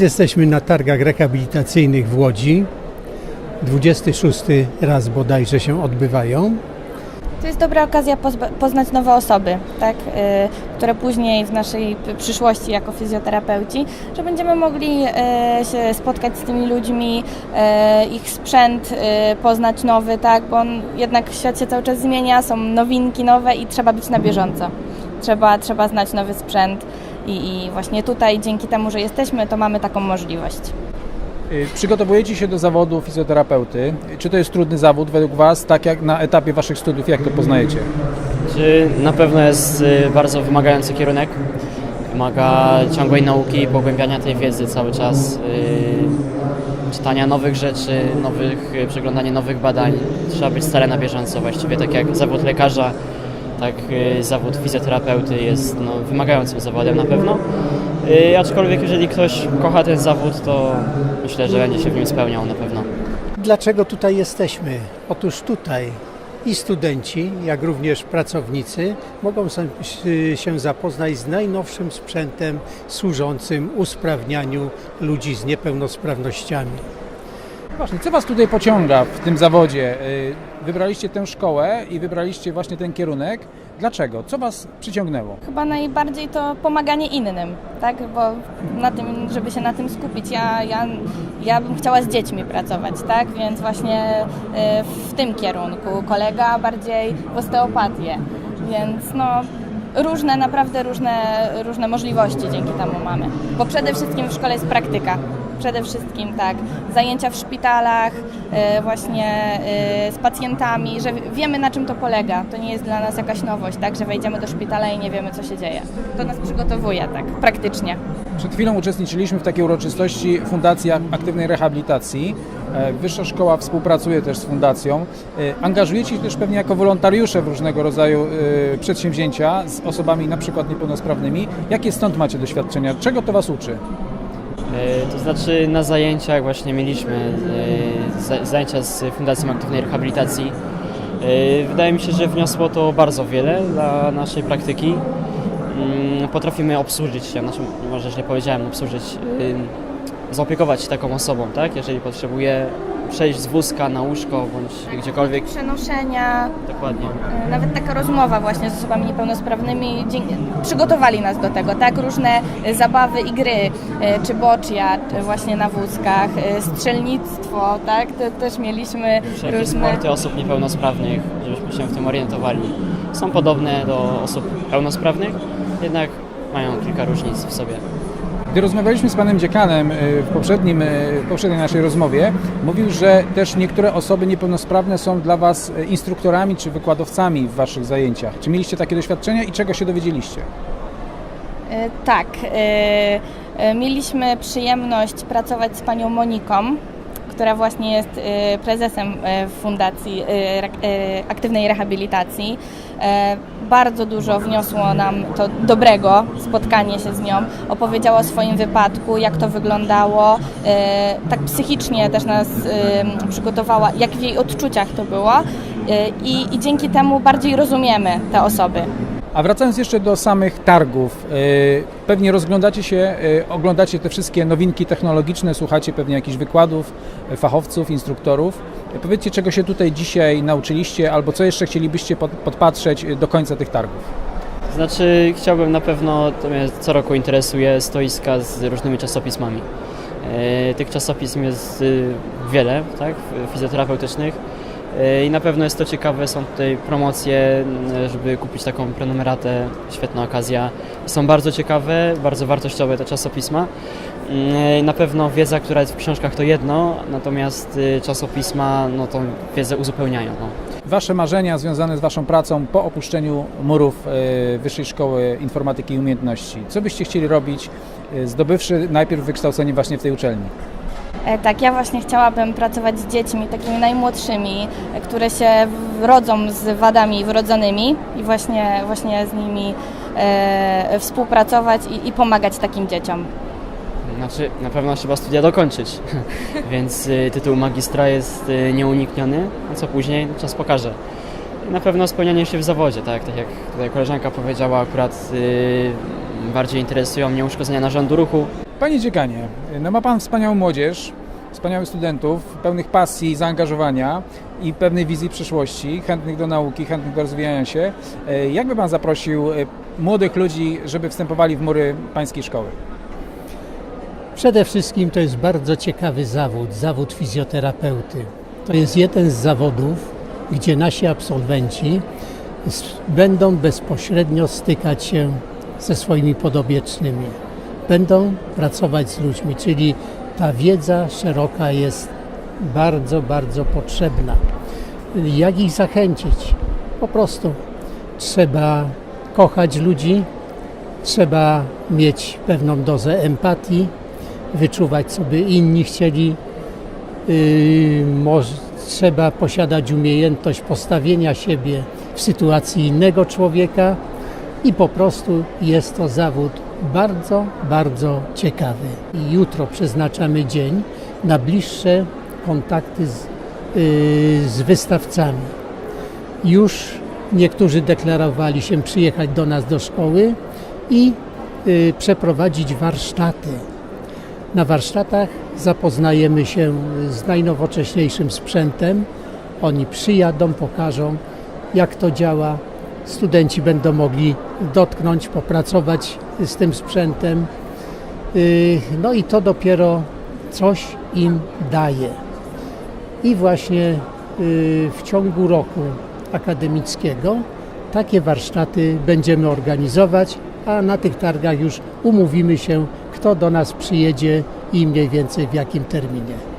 Jesteśmy na targach rehabilitacyjnych w Łodzi. 26 raz bodajże się odbywają. To jest dobra okazja poznać nowe osoby, tak, y, które później w naszej przyszłości jako fizjoterapeuci, że będziemy mogli y, się spotkać z tymi ludźmi, y, ich sprzęt poznać nowy, tak, bo on, jednak świat się cały czas zmienia, są nowinki nowe i trzeba być na bieżąco. Trzeba, trzeba znać nowy sprzęt i, i właśnie tutaj dzięki temu, że jesteśmy, to mamy taką możliwość. Y, Przygotowujecie się do zawodu fizjoterapeuty. Czy to jest trudny zawód według Was, tak jak na etapie Waszych studiów, jak to poznajecie? Czy na pewno jest y, bardzo wymagający kierunek. Wymaga ciągłej nauki, pogłębiania tej wiedzy cały czas, y, czytania nowych rzeczy, nowych, przeglądania nowych badań. Trzeba być stale na bieżąco właściwie, tak jak zawód lekarza, tak y, zawód fizjoterapeuty jest no, wymagającym zawodem na pewno. Y, aczkolwiek jeżeli ktoś kocha ten zawód, to myślę, że będzie się w nim spełniał na pewno. Dlaczego tutaj jesteśmy? Otóż tutaj i studenci, jak również pracownicy mogą sam- się zapoznać z najnowszym sprzętem służącym usprawnianiu ludzi z niepełnosprawnościami. Właśnie, co Was tutaj pociąga w tym zawodzie? Y, Wybraliście tę szkołę i wybraliście właśnie ten kierunek. Dlaczego? Co Was przyciągnęło? Chyba najbardziej to pomaganie innym, tak? Bo na tym, żeby się na tym skupić. Ja, ja, ja bym chciała z dziećmi pracować, tak? Więc właśnie y, w tym kierunku. Kolega bardziej w osteopatię. Więc no różne, naprawdę różne, różne możliwości dzięki temu mamy. Bo przede wszystkim w szkole jest praktyka. Przede wszystkim tak, zajęcia w szpitalach, y, właśnie y, z pacjentami, że wiemy na czym to polega. To nie jest dla nas jakaś nowość, tak, że wejdziemy do szpitala i nie wiemy co się dzieje. To nas przygotowuje tak, praktycznie. Przed chwilą uczestniczyliśmy w takiej uroczystości Fundacji Aktywnej Rehabilitacji. E, Wyższa Szkoła współpracuje też z Fundacją. E, Angażujecie się też pewnie jako wolontariusze w różnego rodzaju e, przedsięwzięcia z osobami na przykład niepełnosprawnymi. Jakie stąd macie doświadczenia? Czego to Was uczy? E, To znaczy na zajęciach właśnie mieliśmy e, za- zajęcia z Fundacją Aktywnej Rehabilitacji. E, Wydaje mi się, że wniosło to bardzo wiele dla naszej praktyki. Mm, Potrafimy obsłużyć się, może źle powiedziałem, obsłużyć, zaopiekować się taką osobą, tak? Jeżeli potrzebuje przejść z wózka na łóżko bądź gdziekolwiek. Przenoszenia, Dokładnie. y, nawet taka rozmowa właśnie z osobami niepełnosprawnymi przygotowali nas do tego, tak? Różne y, zabawy i gry, y, czy boczia, czy właśnie na wózkach, strzelnictwo, tak? To też mieliśmy Wszelkie różne... sporty osób niepełnosprawnych, żebyśmy się w tym orientowali. Są podobne do osób pełnosprawnych, jednak mają kilka różnic w sobie. Gdy rozmawialiśmy z panem dziekanem y, w, poprzednim, y, w poprzedniej naszej rozmowie, mówił, że też niektóre osoby niepełnosprawne są dla was y, instruktorami czy wykładowcami w waszych zajęciach. Czy mieliście takie doświadczenia i czego się dowiedzieliście? E, Tak. e, e, Mieliśmy przyjemność pracować z panią Moniką, która właśnie jest e, prezesem e, Fundacji e, Aktywnej Rehabilitacji. E, Bardzo dużo wniosło nam to dobrego spotkanie się z nią. Opowiedziała o swoim wypadku, jak to wyglądało. E, Tak psychicznie też nas przygotowała, jak w jej odczuciach to było. I, i dzięki temu bardziej rozumiemy te osoby. A wracając jeszcze do samych targów, y, pewnie rozglądacie się, y, oglądacie te wszystkie nowinki technologiczne, słuchacie pewnie jakichś wykładów y, fachowców, instruktorów. Powiedzcie, czego się tutaj dzisiaj nauczyliście, albo co jeszcze chcielibyście pod, podpatrzeć do końca tych targów. Znaczy, chciałbym na pewno, to mnie co roku interesuje, stoiska z różnymi czasopismami. Tych czasopism jest wiele, tak, fizjoterapeutycznych i na pewno jest to ciekawe, są tutaj promocje, m, żeby kupić taką prenumeratę, świetna okazja. Są bardzo ciekawe, bardzo wartościowe te czasopisma. Mm, Na pewno wiedza, która jest w książkach to jedno, natomiast czasopisma no, tą wiedzę uzupełniają. No. Wasze marzenia związane z Waszą pracą po opuszczeniu murów Wyższej Szkoły Informatyki i Umiejętności. Co byście chcieli robić, zdobywszy najpierw wykształcenie właśnie w tej uczelni? E, Tak, ja właśnie chciałabym pracować z dziećmi, takimi najmłodszymi, e, które się rodzą z wadami wrodzonymi i właśnie, właśnie z nimi e, współpracować i, i pomagać takim dzieciom. Znaczy, na pewno trzeba studia dokończyć, więc y, tytuł magistra jest y, nieunikniony, a co później czas pokaże. Na pewno spełnianie się w zawodzie, tak, tak jak tutaj koleżanka powiedziała, akurat y, Bardziej interesują mnie uszkodzenia narządu ruchu. Panie dziekanie, no ma Pan wspaniałą młodzież, wspaniałych studentów, pełnych pasji, zaangażowania i pewnej wizji przyszłości, chętnych do nauki, chętnych do rozwijania się. E, Jak by Pan zaprosił e, młodych ludzi, żeby wstępowali w mury Pańskiej szkoły? Przede wszystkim to jest bardzo ciekawy zawód, zawód fizjoterapeuty. To jest jeden z zawodów, gdzie nasi absolwenci będą bezpośrednio stykać się ze swoimi podobiecznymi. Będą pracować z ludźmi, czyli ta wiedza szeroka jest bardzo, bardzo potrzebna. Jak ich zachęcić? Po prostu trzeba kochać ludzi, trzeba mieć pewną dozę empatii, wyczuwać, co by inni chcieli. Yy, trzeba posiadać umiejętność postawienia siebie w sytuacji innego człowieka i po prostu jest to zawód bardzo, bardzo ciekawy. Jutro przeznaczamy dzień na bliższe kontakty z, yy, z wystawcami. Już niektórzy deklarowali się przyjechać do nas do szkoły i yy, przeprowadzić warsztaty. Na warsztatach zapoznajemy się z najnowocześniejszym sprzętem. Oni przyjadą, pokażą jak to działa. Studenci będą mogli dotknąć, popracować z tym sprzętem. Yy, No i to dopiero coś im daje. I właśnie yy, w ciągu roku akademickiego takie warsztaty będziemy organizować, a na tych targach już umówimy się, kto do nas przyjedzie i mniej więcej w jakim terminie.